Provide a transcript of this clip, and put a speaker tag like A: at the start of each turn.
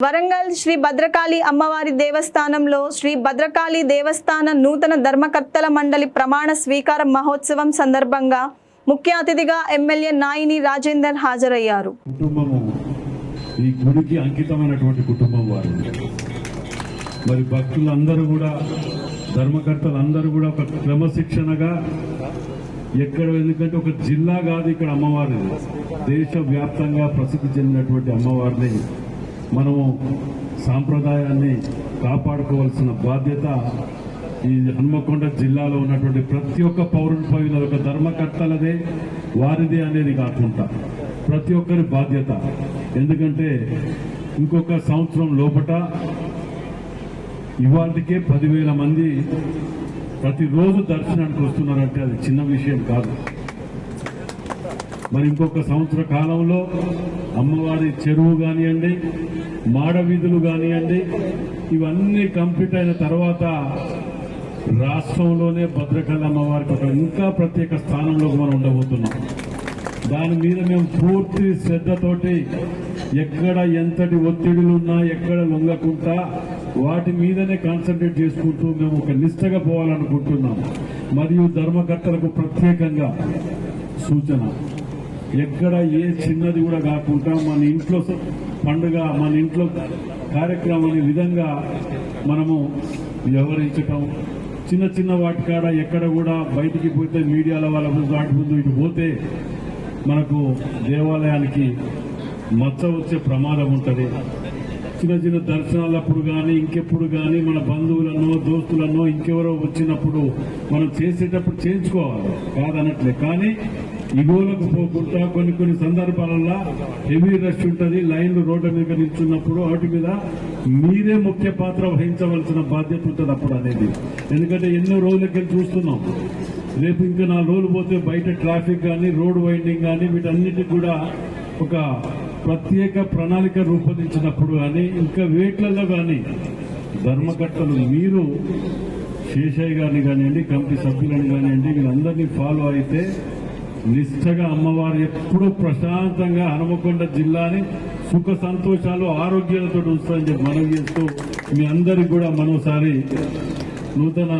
A: వరంగల్ శ్రీ భద్రకాళి అమ్మవారి దేవస్థానంలో శ్రీ భద్రకాళి దేవస్థాన నూతన ధర్మకర్తల మండలి ప్రమాణ స్వీకార మహోత్సవం సందర్భంగా ముఖ్య అతిథిగా ఎమ్మెల్యే నాయిని రాజేందర్ హాజరయ్యారు.
B: కుటుంబము ఈ గుడికి అంకితమైనటువంటి కుటుంబం వారు. మరి భక్తులందరూ కూడా ధర్మకర్తలందరూ కూడా ఒక క్రమశిక్షణగా ఎక్కడ ఎందుకంటే ఒక జిల్లా కాదు ఇక్కడ అమ్మవారి దేశవ్యాప్తంగా ప్రసిద్ధి చెందినటువంటి అమ్మవారిని మనము సాంప్రదాయాన్ని కాపాడుకోవాల్సిన బాధ్యత ఈ హన్మకొండ జిల్లాలో ఉన్నటువంటి ప్రతి ఒక్క పౌరునిపై ఉన్నది ఒక ధర్మకర్తలదే వారిదే అనేది కాకుండా ప్రతి ఒక్కరి బాధ్యత. ఎందుకంటే ఇంకొక సంవత్సరం లోపట ఇవాళకే పదివేల మంది ప్రతిరోజు దర్శనానికి వస్తున్నారంటే అది చిన్న విషయం కాదు. మరి ఇంకొక సంవత్సర కాలంలో అమ్మవారి చెరువు కానివ్వండి మాడ వీధులు కానివ్వండి ఇవన్నీ కంప్లీట్ అయిన తర్వాత రాష్ట్రంలోనే భద్రకాళి అమ్మవారికి ఒక ఇంకా ప్రత్యేక స్థానంలో మనం ఉండబోతున్నాం. దాని మీద మేము పూర్తి శ్రద్ధతోటి ఎక్కడ ఎంతటి ఒత్తిడులు ఉన్నా ఎక్కడ లొంగకుండా వాటి మీదనే కాన్సన్ట్రేట్ చేసుకుంటూ మేము ఒక నిష్టగా పోవాలనుకుంటున్నాం. మరియు ధర్మకర్తలకు ప్రత్యేకంగా సూచన. ఎక్కడ ఏ చిన్నది కూడా కాకుండా మన ఇంట్లో పండుగ మన ఇంట్లో కార్యక్రమం అనే విధంగా మనము వ్యవహరించటం. చిన్న చిన్న వాటి కాడ ఎక్కడ కూడా బయటికి పోతే మీడియాల వాళ్ళ ముందు వాటి ముందు ఇటు పోతే మనకు దేవాలయానికి మచ్చ వచ్చే ప్రమాదం ఉంటుంది. చిన్న చిన్న దర్శనాలప్పుడు కానీ ఇంకెప్పుడు కానీ మన బంధువులనో దోస్తులనో ఇంకెవరో వచ్చినప్పుడు మనం చేసేటప్పుడు చేయించుకోవాలి. కాదనట్లే. కానీ ఇగోలకు పోకుండా కొన్ని కొన్ని సందర్భాలలో హెవీ రష్ ఉంటుంది. లైన్లు రోడ్ల మీద నిల్చున్నప్పుడు వాటి మీద మీరే ముఖ్య పాత్ర వహించవలసిన బాధ్యత ఉంటుంది అప్పుడు అనేది. ఎందుకంటే ఎన్నో రోజులకి చూస్తున్నాం. రేపు ఇంకా నాలుగు రోజులు పోతే బయట ట్రాఫిక్ కానీ రోడ్ వైండింగ్ కానీ వీటన్నిటికి కూడా ఒక ప్రత్యేక ప్రణాళిక రూపొందించినప్పుడు కానీ ఇంకా వేట్లలో కానీ ధర్మకర్తలు మీరు శేషయ్య గారిని కానివ్వండి కమిటీ సభ్యులను కానివ్వండి వీళ్ళందరినీ ఫాలో అయితే నిష్ఠగా అమ్మవారు ఎప్పుడూ ప్రశాంతంగా హనుమకొండ జిల్లాని సుఖ సంతోషాలు ఆరోగ్యాలతో ఉంచుతారని చెప్పి మనవి చేస్తూ మీ అందరికి కూడా మరోసారి నూతన